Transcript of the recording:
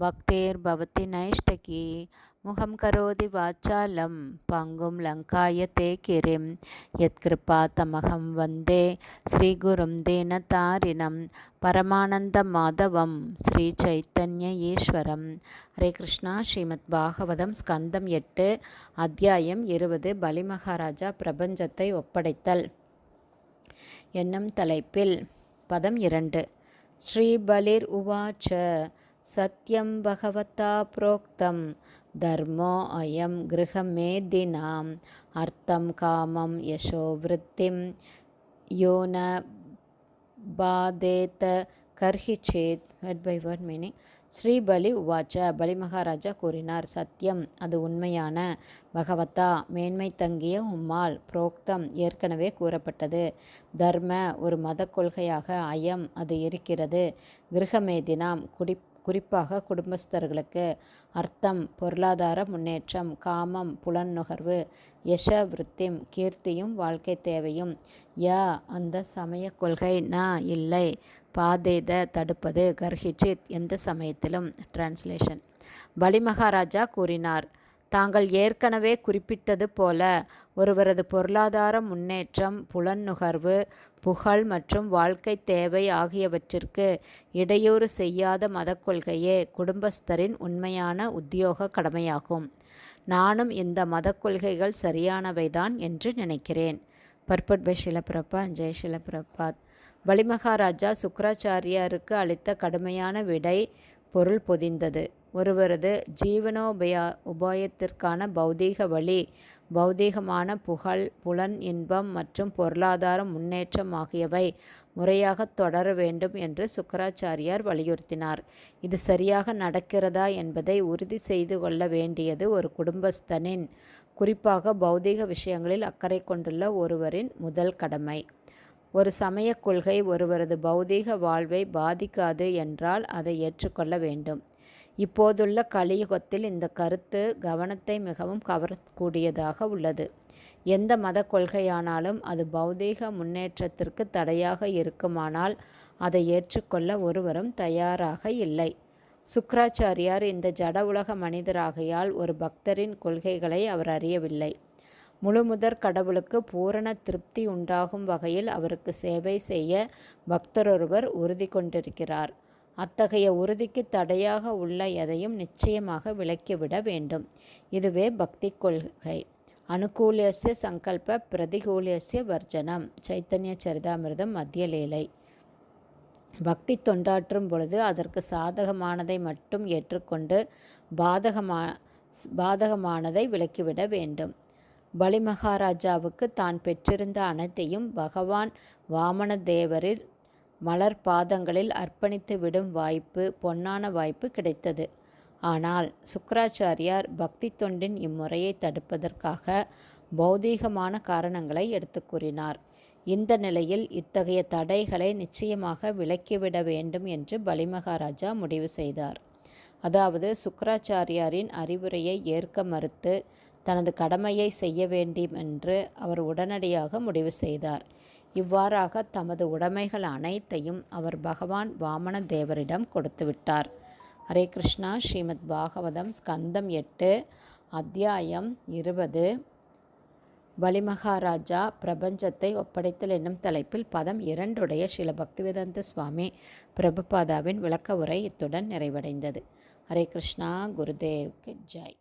பக்தேர்பவதி நைஷ்டகி முகம் கரோதி வாச்சாலம் பங்கும் லங்காய தே கிரிம் யத்கிருபா தமகம் வந்தே ஸ்ரீகுரும் தீனதாரிணம் பரமானந்த மாதவம் ஸ்ரீ சைத்தன்ய ஈஸ்வரம். ஹரே கிருஷ்ணா ஸ்ரீமத் பாகவதம் ஸ்கந்தம் எட்டு அத்தியாயம் இருபது பலிமகாராஜா பிரபஞ்சத்தை ஒப்படைத்தல். என்னும் தலைப்பில் பதம் இரண்டு. ஸ்ரீபலிர் உவாச்ச சத்யம் பகவதா புரோக்தம் தர்மோ அயம் கிருஹமேதினாம் அர்த்தம் காமம் யசோ விருத்திம் யோன பாதேத கர்ஹி சேத் வெட் பை வேர்ட் மீனிங் ஸ்ரீபலி உவாச்ச பலி மகாராஜா கூறினார் சத்தியம் அது உண்மையான பகவத்தா மேன்மை தங்கிய உம்மால் புரோக்தம் ஏற்கனவே கூறப்பட்டது. தர்ம ஒரு மத கொள்கையாக அயம் அது இருக்கிறது. கிரகமேதினாம் குடி குறிப்பாக குடும்பஸ்தர்களுக்கு அர்த்தம் பொருளாதார முன்னேற்றம் காமம் புலன் நுகர்வு யச விருத்திம் கீர்த்தியும் வாழ்க்கை தேவையும். ய அந்த சமய கொள்கை ந இல்லை. பாதேத தடுப்பது கர்ஹிச்சித் எந்த சமயத்திலும். டிரான்ஸ்லேஷன் பலிமகாராஜா கூறினார் தாங்கள் ஏற்கனவே குறிப்பிட்டது போல ஒருவரது பொருளாதார முன்னேற்றம் புலன் நுகர்வு புகழ் மற்றும் வாழ்க்கை தேவை ஆகியவற்றிற்கு இடையூறு செய்யாத மதக்கொள்கையே குடும்பஸ்தரின் உண்மையான உத்தியோக கடமையாகும். நானும் இந்த மதக்கொள்கைகள் சரியானவைதான் என்று நினைக்கிறேன். பர்பட் பை ஷிலபிரபா ஜெய் ஷிலபிரபாத் பலிமகாராஜா சுக்கராச்சாரியாருக்கு அளித்த கடுமையான விடை பொருள் பொதிந்தது. ஒருவரது ஜீவனோபயா உபாயத்திற்கான பௌதீக வழி பௌதீகமான புகழ் புலன் இன்பம் மற்றும் பொருளாதார முன்னேற்றம் ஆகியவை முறையாக தொடர வேண்டும் என்று சுக்கராச்சாரியார் வலியுறுத்தினார். இது சரியாக நடக்கிறதா என்பதை உறுதி செய்து கொள்ள வேண்டியது ஒரு குடும்பஸ்தனின் குறிப்பாக பௌதீக விஷயங்களில் அக்கறை கொண்டுள்ள ஒருவரின் முதல் கடமை. ஒரு சமய கொள்கை ஒருவரது பௌதீக வாழ்வை பாதிக்காது என்றால் அதை ஏற்றுக்கொள்ள வேண்டும். இப்போதுள்ள கலியுகத்தில் இந்த கருத்து கவனத்தை மிகவும் கவரக்கூடியதாக உள்ளது. எந்த மத கொள்கையானாலும் அது பௌதீக முன்னேற்றத்திற்கு தடையாக இருக்குமானால் அதை ஏற்றுக்கொள்ள ஒருவரும் தயாராக இல்லை. சுக்கராச்சாரியார் இந்த ஜட உலக மனிதராகையால் ஒரு பக்தரின் கொள்கைகளை அவர் அறியவில்லை. முழுமுதற் கடவுளுக்கு பூரண திருப்தி உண்டாகும் வகையில் அவருக்கு சேவை செய்ய பக்தரொருவர் உறுதி கொண்டிருக்கிறார். அத்தகைய உறுதிக்கு தடையாக உள்ள எதையும் நிச்சயமாக விலக்கிவிட வேண்டும். இதுவே பக்தி கொள்கை. அனுகூலியசிய சங்கல்ப பிரதிகூலியசிய வர்ஜனம். சைத்தன்ய சரிதாமிர்தம் மத்திய லீலை. பக்தி தொண்டாற்றும் பொழுது அதற்கு சாதகமானதை மட்டும் ஏற்றுக்கொண்டு பாதகமா பாதகமானதை விலக்கிவிட வேண்டும். பலிமகாராஜாவுக்கு தான் பெற்றிருந்த அனைத்தையும் பகவான் வாமன தேவரில் மலர் பாதங்களில் அர்ப்பணித்து விடும் வாய்ப்பு பொன்னான வாய்ப்பு கிடைத்தது. ஆனால் சுக்கராச்சாரியார் பக்தி தொண்டின் இம்முறையை தடுப்பதற்காக பௌதீகமான காரணங்களை எடுத்து கூறினார். இந்த நிலையில் இத்தகைய தடைகளை நிச்சயமாக விலக்கிவிட வேண்டும் என்று பலிமகாராஜா முடிவு செய்தார். அதாவது சுக்கராச்சாரியாரின் அறிவுரையை ஏற்க மறுத்து தனது கடமையை செய்ய வேண்டும் என்று அவர் உடனடியாக முடிவு செய்தார். இவ்வாறாக தமது உடைமைகள் அனைத்தையும் அவர் பகவான் வாமன தேவரிடம் கொடுத்துவிட்டார் ஹரே கிருஷ்ணா. ஸ்ரீமத் பாகவதம் ஸ்கந்தம் எட்டு அத்தியாயம் இருபது. பலிமகாராஜா பிரபஞ்சத்தை ஒப்படைத்தல் என்னும் தலைப்பில் பதம் இரண்டுடைய சில பக்திவேதாந்த சுவாமி பிரபுபாதாவின் விளக்க உரை இத்துடன் நிறைவடைந்தது. ஹரே கிருஷ்ணா. குருதேவ் ஜாய்.